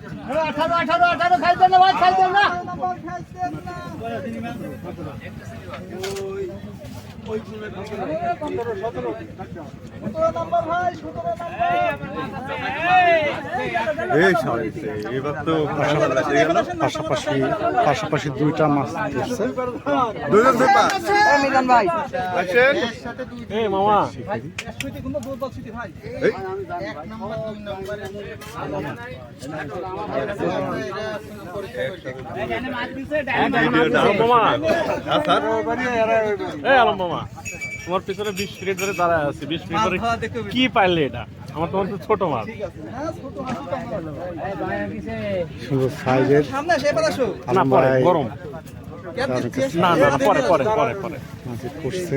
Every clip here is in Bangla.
আঠারো আঠারো আঠারো খাইতেন না ভাই খাইতেন না এই সরি এবার তো পাশাপাশি পাশাপাশি দুইটা মাছ ধরছে দুজন মিলন ভাই আসেন। এই মামা। মামা। হ্যাঁ আলম মামা। তোমার পিছনে বিশ মিনিট ধরে দাঁড়ায় আছি বিশ মিনিট ধরে কি পাইলে এটা? আমার তোমার তো ছোট মাছ। সুন্দর সাইজের শো না পরে গরম। না না না, পরে পরে পরে পরে। মাছ করছে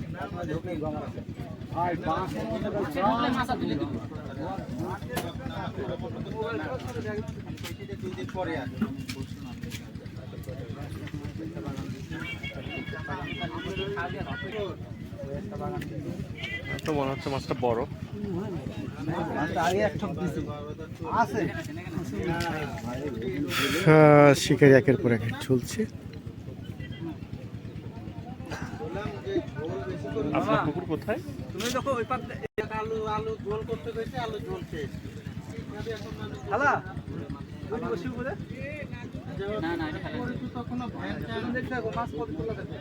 তো মনে হচ্ছে মাছটা বড়। আহ, শিকারি একের পর এক চলছে। আপনার পুকুর কোথায়? আলু আলু ঝোল করতে গেছে আলু ঝোল শেষ খালা ওই বসে উপরে। না না এটা তো কোনো ভ্যান ট্যান দেখতে মাছ কত তোলা দেখো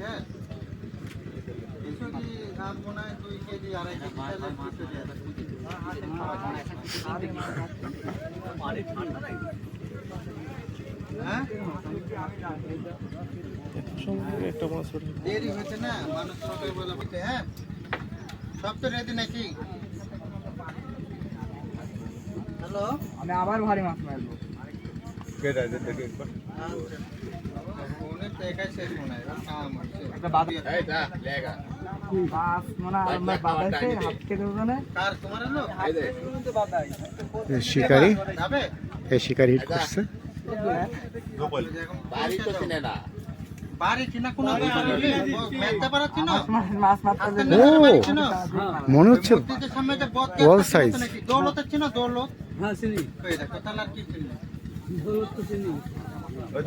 হ্যাঁ একটা মাছ দেরি হয়েছে না মানুষ সকালবেলা হ্যাঁ সব তো রেডি নাকি হ্যালো আমি আবার ভারী মাছ মারবো শিকারি। যাবে? শিকারি হিট করছে। বাড়ি তো চিনে না বাড়ি চিনা কোন মেতে পারছি না মাছ মারতে ও মনে হচ্ছে চিনো দৌলত হ্যাঁ চিনি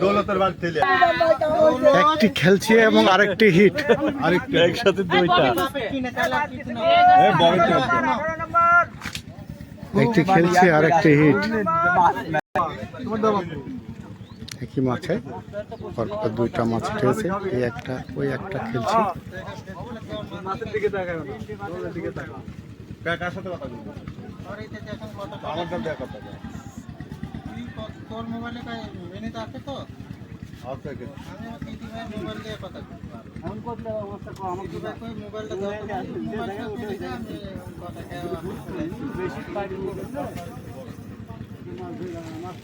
দৌলতের একটি খেলছে। এবং আরেকটি হিট আরেকটা একসাথে দুইটা চিনে তাহলে আর একটি খেলছে আরেকটি হিট। একই মাছে পরপর দুইটা মাছ উঠেছে এই একটা ওই একটা খেলছে। আমার সাথে দেখা কথা তোর মোবাইলে কাজ মিনিট আছে তো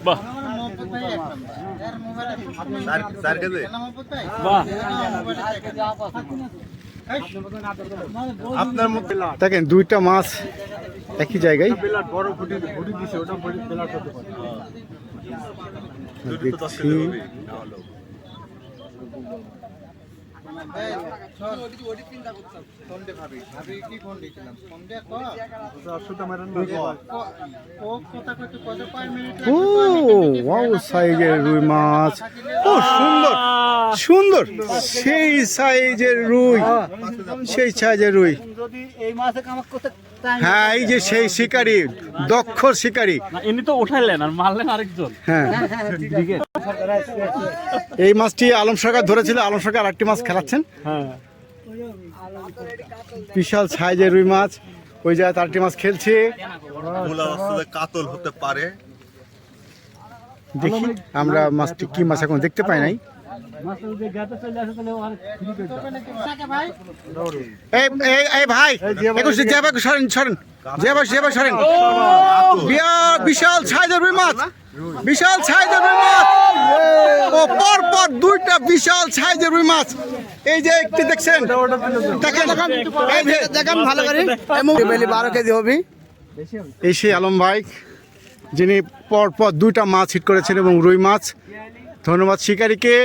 বাহ। স্যার বাহ। আপনার দেখেন দুইটা মাছ একই জায়গায়। দেখছি। ও ওয়াও সাইজের রুই মাছ। ও সুন্দর সুন্দর। সেই সাইজের রুই। সেই সাইজের রুই। যদি এই মাসে কামাক করতে হ্যাঁ এই যে সেই শিকারি দক্ষ শিকারি। না ইনি তো উঠাইলেন আর মারলেন আরেকজন। হ্যাঁ। এই মাছটি আলম সরকার ধরেছিল আলম সরকার আরেকটি মাছ খেলাচ্ছেন। হ্যাঁ। বিশাল সাইজের রুই মাছ ওই জায়গায় তারটি মাছ খেলছে। কাতল হতে পারে। দেখি আমরা মাছটি কি মাছ এখন দেখতে পাই নাই। এই ভাই একটু যে ভাই সরেন সরেন। যে ভাই যে ভাই সরেন বিশাল সাইজের মাছ। বিশাল সাইজের মাছ। ও, পর পর দুইটা বিশাল সাইজের রুই মাছ। এই যে একটি দেখছেন? দেখেন দেখেন। ভালো করে। বারো কেজি হবি। এই সেই আলম ভাই, যিনি পর পর দুইটা মাছ হিট করেছেন এবং রুই মাছ। ধন্যবাদ শিকারীকে।